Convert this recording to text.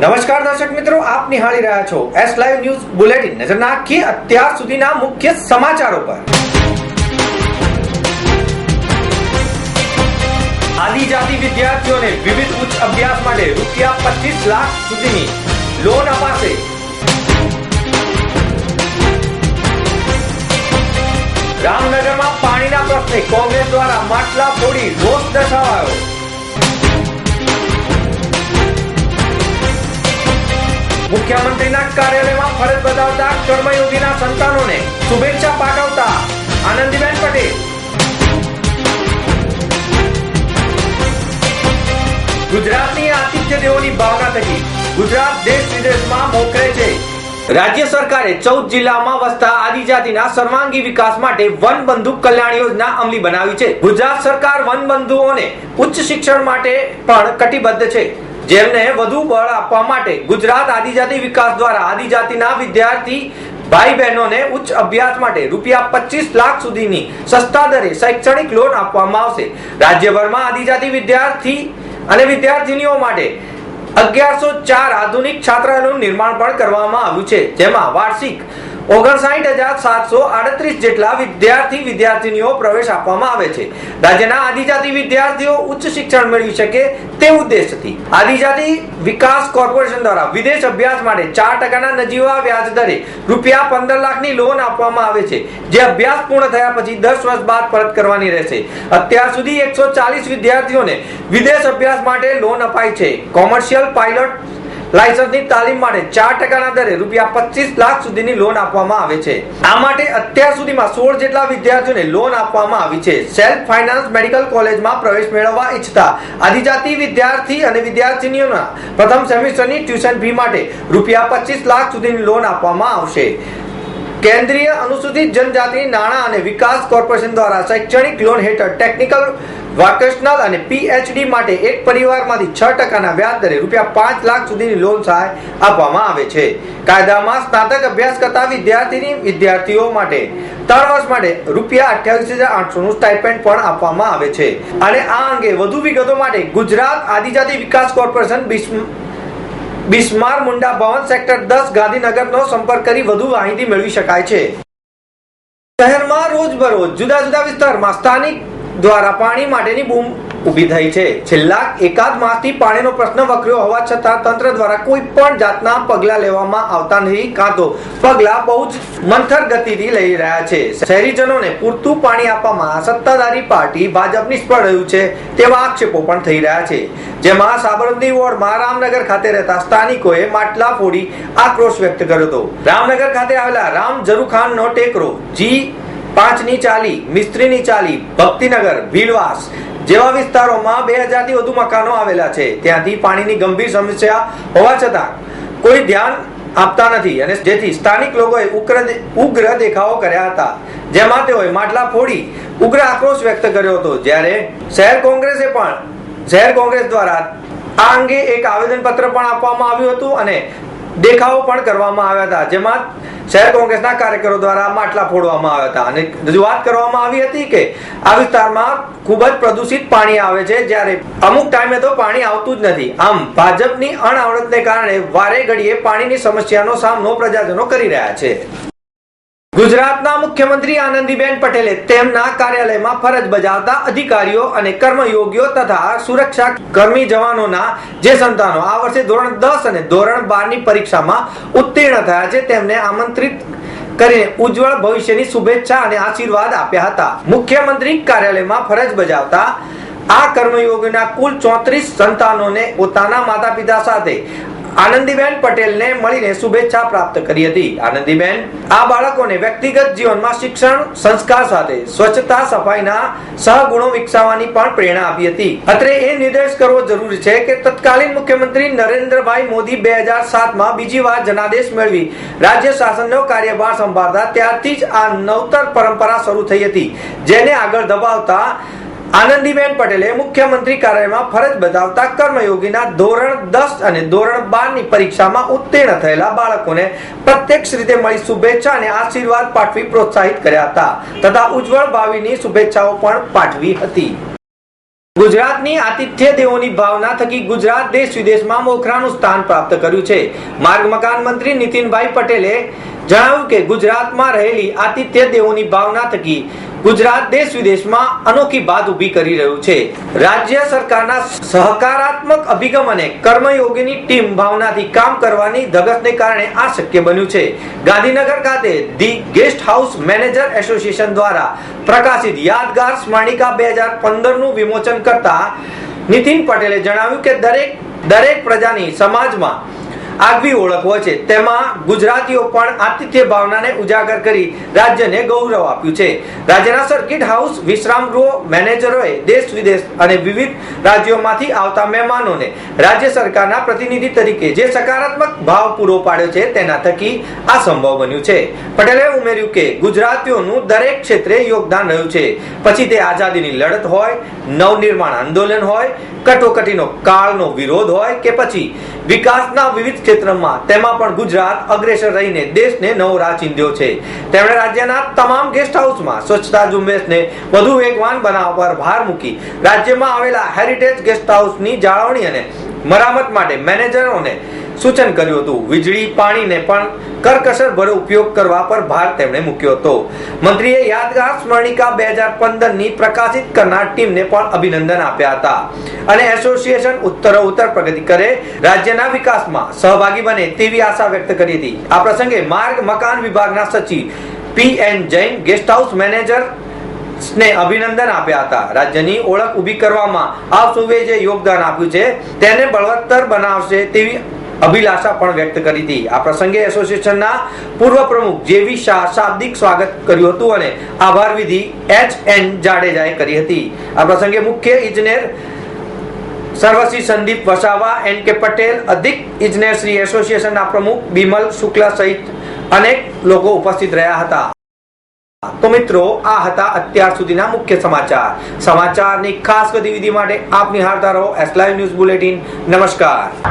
નમસ્કાર દર્શક મિત્રો, આપ નિહાળી રહ્યા છો એસ લાઈવ ન્યૂઝ બુલેટિન નજર નાખીએ અત્યાર સુધીના મુખ્ય સમાચારો પર. આદિજાતિ વિદ્યાર્થીઓને વિવિધ ઉચ્ચ અભ્યાસ માટે રૂપિયા પચીસ લાખ સુધીની લોન અપાશે. રામનગરમાં પાણીના પ્રશ્ને કોંગ્રેસ દ્વારા માટલા ફોડી રોષ દર્શાવાયો. મુખ્યમંત્રીના કાર્યાલયમાં ફરજ બજાવતા કર્મયોગીના સંતાનોને શુભેચ્છા પાઠવતા આનંદીબેન પટેલ. ગુજરાતની આતિથ્ય દેવોની ભાવના થકી ગુજરાત દેશ વિદેશમાં મોકલે છે. રાજ્ય સરકારે ચૌદ જિલ્લામાં વસતા આદિજાતિના સર્વાંગી વિકાસ માટે વન બંધુ કલ્યાણ યોજના અમલી બનાવી છે. ગુજરાત સરકાર વન બંધુઓને ઉચ્ચ શિક્ષણ માટે પણ કટિબદ્ધ છે. જેમને વધુ બળ આપવા માટે ગુજરાત આદિજાતિ વિકાસ દ્વારા આદિજાતિના વિદ્યાર્થી ભાઈ બહેનોને ઉચ્ચ અભ્યાસ માટે રૂપિયા પચીસ લાખ સુધીની સસ્તા દરે શૈક્ષણિક લોન આપવામાં આવશે. રાજ્યભરમાં આદિજાતિ વિદ્યાર્થી અને વિદ્યાર્થીનીઓ માટે અગિયારસો ચાર આધુનિક છાત્રાલયનું નિર્માણ પણ કરવામાં આવ્યું છે, જેમાં વાર્ષિક ઓગણસાઠ હજાર સાતસો આડત્રીસ જેટલા વિદ્યાર્થી વિદ્યાર્થીનીઓ પ્રવેશ આપવામાં આવે છે. રાજ્યના આદિજાતિ વિદ્યાર્થીઓ ઉચ્ચ શિક્ષણ મેળવી શકે તે ઉદ્દેશથી. આદિજાતિ વિકાસ કોર્પોરેશન દ્વારા વિદેશ અભ્યાસ માટે ચાર ટકાના નજીવા વ્યાજ દરે રૂપિયા પંદર લાખની લોન આપવામાં આવે છે. જે અભ્યાસ પૂર્ણ થયા પછી દસ વર્ષ બાદ પરત કરવાની રહેશે. અત્યાર સુધી એકસો ચાલીસ વિદ્યાર્થીઓને વિદેશ અભ્યાસ માટે લોન અપાઈ છે. કોમર્શિયલ પાયલોટ લાયસન્સની તાલીમ માટે ચાર ટકાના દરે રૂપિયા પચીસ લાખ સુધીની લોન આપવામાં આવે છે. આ માટે અત્યાર સુધીમાં સોળ જેટલા વિદ્યાર્થીઓને લોન આપવામાં આવી છે. સેલ્ફ ફાઇનાન્સ મેડિકલ કોલેજમાં પ્રવેશ મેળવવા ઈચ્છતા આદિજાતિ વિદ્યાર્થી અને વિદ્યાર્થીનીઓના પ્રથમ સેમિસ્ટરની ટ્યુશન ફી માટે રૂપિયા પચીસ લાખ સુધીની લોન આપવામાં આવશે. કેન્દ્રીય અનુસૂચિત જનજાતિ નાણાં અને વિકાસ કોર્પોરેશન દ્વારા શૈક્ષણિક લોન હેઠળ ટેકનિકલ વોકેશનલ અને પીએચડી માટે એક પરિવારમાંથી છ ટકાના વ્યાજ દરે રૂપિયા પાંચ લાખ સુધીની લોન સહાય આપવામાં આવે છે. કાયદામાં સ્નાતક અભ્યાસ કરતા વિદ્યાર્થીની વિદ્યાર્થીઓ માટે ત્રણ વર્ષ માટે રૂપિયા અઠ્યાવીસ હજાર આઠસો નું સ્ટાઇપેન્ડ પણ આપવામાં આવે છે. અને આ અંગે વધુ વિગતો માટે ગુજરાત આદિજાતિ વિકાસ કોર્પોરેશન બિસ્મ, બિસ્માર મુંડા ભવન સેક્ટર દસ ગાંધીનગરનો સંપર્ક કરી વધુ માહિતી મેળવી શકાય છે. શહેરમાં રોજબરોજ જુદા જુદા વિસ્તારમાં સ્થાનિક દ્વારા પાણી માટેની બૂમ ઊભી થઈ છે. છેલ્લા એકાદ માસથી પાણીનો પ્રશ્ન વકર્યો હોવા છતાં તંત્ર દ્વારા કોઈ પણ જાતના પગલાં લેવામાં આવતા નહીં કાં તો પગલાં બહુ જ મંથર ગતિથી લઈ રહ્યા છે. શહેરીજનોને પૂરતું પાણી આપવામાં સત્તાધારી પાર્ટી ભાજપ નિષ્ફળ રહ્યું છે તેવા આક્ષેપો પણ થઈ રહ્યા છે. જેમાં સાબરમતી વોર્ડમાં રામનગર ખાતે રહેતા સ્થાનિકોએ માટલા ફોડી આક્રોશ વ્યક્ત કર્યો હતો. રામનગર ખાતે આવેલા રામ ઝરૂખાનનો ટેકરો જી પાંચની ચાલી, મિસ્ત્રીની ચાલી, ભક્તિનગર, ભીલવાસ જેવા વિસ્તારોમાં બે હજારથી વધુ મકાનો આવેલા છે. ત્યાંથી પાણીની ગંભીર સમસ્યા હોવા છતાં કોઈ ધ્યાન આપતા નથી અને જેથી સ્થાનિક લોકોએ ઉગ્ર ઉગ્ર દેખાવો કર્યા હતા. જેમાં તેઓએ માટલા ફોડી ઉગ્ર આક્રોશ વ્યક્ત કર્યો હતો. જ્યારે શહેર કોંગ્રેસે પણ, શહેર કોંગ્રેસ દ્વારા આ અંગે એક આવેદનપત્ર પણ આપવામાં આવ્યું હતું અને દેખાવો પણ કરવામાં આવ્યા હતા. જેમાં શહેર કોંગ્રેસના કાર્યકરો દ્વારા માટલા ફોડવામાં આવ્યા હતા. અને રજૂઆત કરવામાં આવી હતી કે આ વિસ્તારમાં ખૂબ જ પ્રદૂષિત પાણી આવે છે. જ્યારે અમુક ટાઈમે તો પાણી આવતું જ નથી. આમ ભાજપની અણઆવડતને કારણે વારે ઘડીએ પાણીની સમસ્યાનો સામનો પ્રજાજનો કરી રહ્યા છે. ગુજરાતના મુખ્યમંત્રી આનંદીબેન પટેલે તેમના કાર્યાલયમાં ફરજ બજાવતા અધિકારીઓ અને કર્મયોગીઓ તથા સુરક્ષા કર્મી જવાનોના જે સંતાનો આ વર્ષે ધોરણ દસ અને ધોરણ બારની પરીક્ષામાં ઉત્તીર્ણ થયા છે, તેમને આમંત્રિત કરીને ઉજ્જવળ ભવિષ્યની શુભેચ્છા અને આશીર્વાદ આપ્યા હતા. મુખ્યમંત્રી કાર્યાલયમાં ફરજ બજાવતા આ કર્મયોગીના કુલ ચોત્રીસ સંતાનોને પોતાના માતા પિતા સાથે આનંદીબેન પટેલને મળીને શુભેચ્છા પ્રાપ્ત કરી હતી. આનંદીબેન, આ બાળકોને વ્યક્તિગત જીવનમાં શિક્ષણ, સંસ્કાર સાથે સ્વચ્છતા, સફાઈના સહગુણો વિકસાવવાની પણ પ્રેરણા આપી હતી. અત્રે એ નિર્દેશ કરવો જરૂરી છે કે તત્કાલીન મુખ્યમંત્રી નરેન્દ્રભાઈ મોદી બે હજાર સાતમાં બીજી વાર જનાદેશ મેળવી. રાજ્ય શાસનનો કાર્યભાર સંભાળતા ત્યારથી જ આ નવતર પરંપરા શરૂ થઈ હતી, જેને આગળ દબાવતા આનંદીબેન પટેલે મુખ્યમંત્રી કાર્યાલયમાં ફરજ બજાવતા કર્મયોગીના ધોરણ દસ અને ધોરણ બારની પરીક્ષામાં ઉત્તીર્ણ થયેલા બાળકોને પ્રત્યક્ષ રીતે મળી શુભેચ્છા અને આશીર્વાદ પાઠવી પ્રોત્સાહિત કર્યા હતા તથા ઉજ્જવળ ભાવિની શુભેચ્છાઓ પણ પાઠવી હતી. ગુજરાતની આતિથ્ય દેવોની ભાવના થકી ગુજરાત દેશ વિદેશમાં મોખરાનું સ્થાન પ્રાપ્ત કર્યું છે. માર્ગ મકાન મંત્રી નીતિનભાઈ પટેલે જણાવ્યું કે ગુજરાતમાં રહેલી આતિથ્ય દેવોની ભાવના થકી ગુજરાત દેશ વિદેશમાં અનોખી બાદ ઊભી કરી રહ્યું છે. રાજ્ય સરકારના સહકારાત્મક અભિગમ અને કર્મયોગીની ટીમ ભાવનાથી કામ કરવાની ધગસને કારણે આ શક્ય બન્યું છે. ગાંધીનગર ખાતે the guest house manager association દ્વારા પ્રકાશિત યાદગાર સ્મરણિકા બે હજાર પંદરનું વિમોચન કરતા નીતિન પટેલે જણાવ્યું કે દરેક દરેક પ્રજાની સમાજમાં આગવી ઓળખ હોય છે. તેમાં ગુજરાતીઓ પણ આતિથ્ય ભાવનાને ઉજાગર કરી રાજ્યને ગૌરવ આપ્યું છે. રાજ્યના સર્કિટ હાઉસ વિશ્રામ ગૃહ મેનેજરોએ દેશ વિદેશ અને વિવિધ રાજ્યોમાંથી આવતા મહેમાનોને રાજ્ય સરકારના પ્રતિનિધિ તરીકે જે સકારાત્મક ભાવ પૂરો પાડ્યો છે તેના થકી આ સંભવ બન્યું છે. પટેલે ઉમેર્યું કે ગુજરાતીઓનું દરેક ક્ષેત્રે યોગદાન રહ્યું છે. પછી તે આઝાદીની લડત હોય, નવનિર્માણ આંદોલન હોય, કટોકટીનો કાળનો વિરોધ હોય કે પછી વિકાસના વિવિધ ક્ષેત્રમાં. તેમાં પણ ગુજરાત અગ્રેસર રહીને દેશને નવો રાહ ચીંધ્યો છે. તેમણે રાજ્યના તમામ ગેસ્ટ હાઉસમાં સ્વચ્છતા ઝુંબેશને વધુ વેગવાન બનાવવા પર ભાર મૂકી રાજ્યમાં આવેલા હેરિટેજ ગેસ્ટ હાઉસની જાળવણી અને મરામત માટે મેનેજરોને સૂચન કર્યું હતું. વીજળી, પાણીને પણ કરકસર ભરો ઉપયોગ કરવા પર ભાર તેમણે મૂક્યો હતો. મંત્રીએ યાદગાર સ્મરણિકા બે હજાર પંદરની પ્રકાશિત કરનાર ટીમને પણ અભિનંદન આપ્યા હતા. અને એસોસિએશન ઉત્તરોત્તર પ્રગતિ કરે, રાજ્યના વિકાસમાં સહભાગી બને તેવી આશા વ્યક્ત કરી હતી. આ પ્રસંગે માર્ગ મકાન વિભાગના સચિવ P N Jain guest house manager ને અભિનંદન આપ્યા હતા. રાજ્યની ઓળખ ઊભી કરવામાં આ સુવે જે યોગદાન આપ્યું છે. તેને બળવત્તર બનાવશે તેવી અભિલાષા પણ વ્યક્ત કરી હતી. આ પ્રસંગે એસોસિએશનના પૂર્વ પ્રમુખ જેવી શાહ શાબ્દિક સ્વાગત કર્યું હતું અને આભાર વિધિ એચ એન જાડેજાએ કરી હતી. આ પ્રસંગે મુખ્ય ઇજનેર સર્વશ્રી સંદીપ વસાવા, એન કે પટેલ, અધિક ઇજનેર શ્રી એસોસિએશનના પ્રમુખ બિમલ શુક્લા સહિત અનેક લોકો ઉપસ્થિત રહ્યા હતા. તો મિત્રો, આ હતા અત્યાર સુધીના મુખ્ય સમાચાર. સમાચારની ખાસ ગતિવિધિ માટે આપ નિહાળતા રહો એસ લાઈવ ન્યૂઝ બુલેટિન. નમસ્કાર.